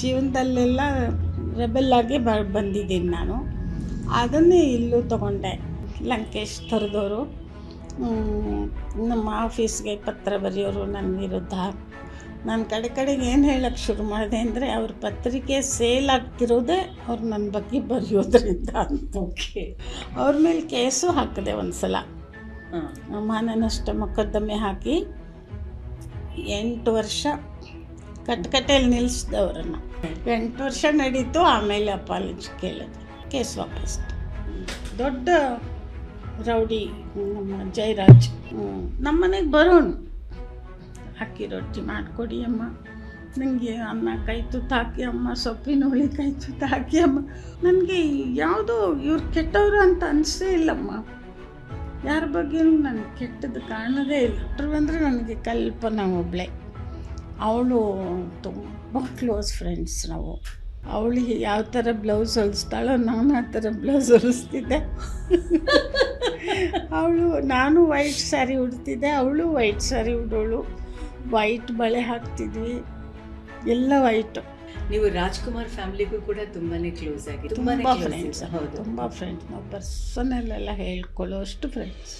ಜೀವನದಲ್ಲೆಲ್ಲ ರೆಬೆಲ್ಲಾಗಿ ಆಗಿ ಬ ಬಂದಿದ್ದೀನಿ ನಾನು. ಅದನ್ನೇ ಇಲ್ಲೂ ತಗೊಂಡೆ. ಲಂಕೇಶ್ ಥರದವರು ನಮ್ಮ ಆಫೀಸ್ಗೆ ಪತ್ರ ಬರೆಯೋರು ನನ್ನ ವಿರುದ್ಧ. ನಾನು ಕಡೆ ಕಡೆಗೆ ಏನು ಹೇಳೋಕ್ಕೆ ಶುರು ಮಾಡಿದೆ ಅಂದರೆ ಅವ್ರ ಪತ್ರಿಕೆ ಸೇಲ್ ಆಗ್ತಿರೋದೇ ಅವ್ರು ನನ್ನ ಬಗ್ಗೆ ಬರೆಯೋದ್ರಿಂದ ಅಂತ. ಓಕೆ. ಅವ್ರ ಮೇಲೆ ಕೇಸು ಹಾಕಿದೆ ಒಂದು ಸಲ ಮಾನನಷ್ಟ ಮೊಕದ್ದಮೆ ಹಾಕಿ ಎಂಟು ವರ್ಷ ಕಟ್ಕಟೆಯಲ್ಲಿ ನಿಲ್ಲಿಸಿದವ್ರನ್ನ. ಎಂಟು ವರ್ಷ ನಡೀತು, ಆಮೇಲೆ ಅಪಾಲಜಿ ಕೇಳಿದ್ರು. ಕೇಸ್ ವಾಪಸ್. ದೊಡ್ಡ ರೌಡಿ, ನಮ್ಮ ಜಯರಾಜ್. ನಮ್ಮ ಮನೆಗೆ ಅಕ್ಕಿ ರೊಟ್ಟಿ ಮಾಡಿಕೊಡಿ ಅಮ್ಮ. ನನಗೆ ಅನ್ನ ಕೈ ತುತ್ತು ಹಾಕಿ ಅಮ್ಮ, ಸೊಪ್ಪಿನ ಹುಳಿ ಕೈ ತುತ್ತು ಹಾಕಿ ಅಮ್ಮ. ನನಗೆ ಯಾವುದೋ ಇವ್ರು ಕೆಟ್ಟವರು ಅಂತ ಅನಿಸೇ ಇಲ್ಲಮ್ಮ. ಯಾರ ಬಗ್ಗೆ ನನಗೆ ಕೆಟ್ಟದ್ದು ಕಾಣೋದೇ ಇಲ್ಲ. ಅಂದರೆ ನನಗೆ ಕಲ್ಪನಾ ಒಬ್ಬಳೆ ಅವಳು ತುಂಬ ಕ್ಲೋಸ್ ಫ್ರೆಂಡ್ಸ್ ನಾವು. ಅವಳಿಗೆ ಯಾವ ಥರ ಬ್ಲೌಸ್ ಹೊಲಿಸ್ತಾಳೋ ನಾನು ಆ ಥರ ಬ್ಲೌಸ್ ಹೊಲಿಸ್ತಿದ್ದೆ. ಅವಳು ನಾನು ವೈಟ್ ಸ್ಯಾರಿ ಉಡ್ತಿದ್ದೆ ಅವಳು ವೈಟ್ ಸ್ಯಾರಿ ಉಡೋಳು. ವೈಟ್ ಬಳೆ ಹಾಕ್ತಿದ್ವಿ ಎಲ್ಲ ವೈಟ್ ನೀವು ರಾಜ್ಕುಮಾರ್ ಫ್ಯಾಮಿಲಿಗೂ ಕೂಡ ತುಂಬಾ ಕ್ಲೋಸ್ ಆಗಿ ತುಂಬ ಫ್ರೆಂಡ್ಸ್ ಹೌದು. ತುಂಬ ಫ್ರೆಂಡ್ಸ್ ನಾವು ಪರ್ಸನಲ್ ಎಲ್ಲ ಹೇಳ್ಕೊಳ್ಳೋ ಅಷ್ಟು ಫ್ರೆಂಡ್ಸ್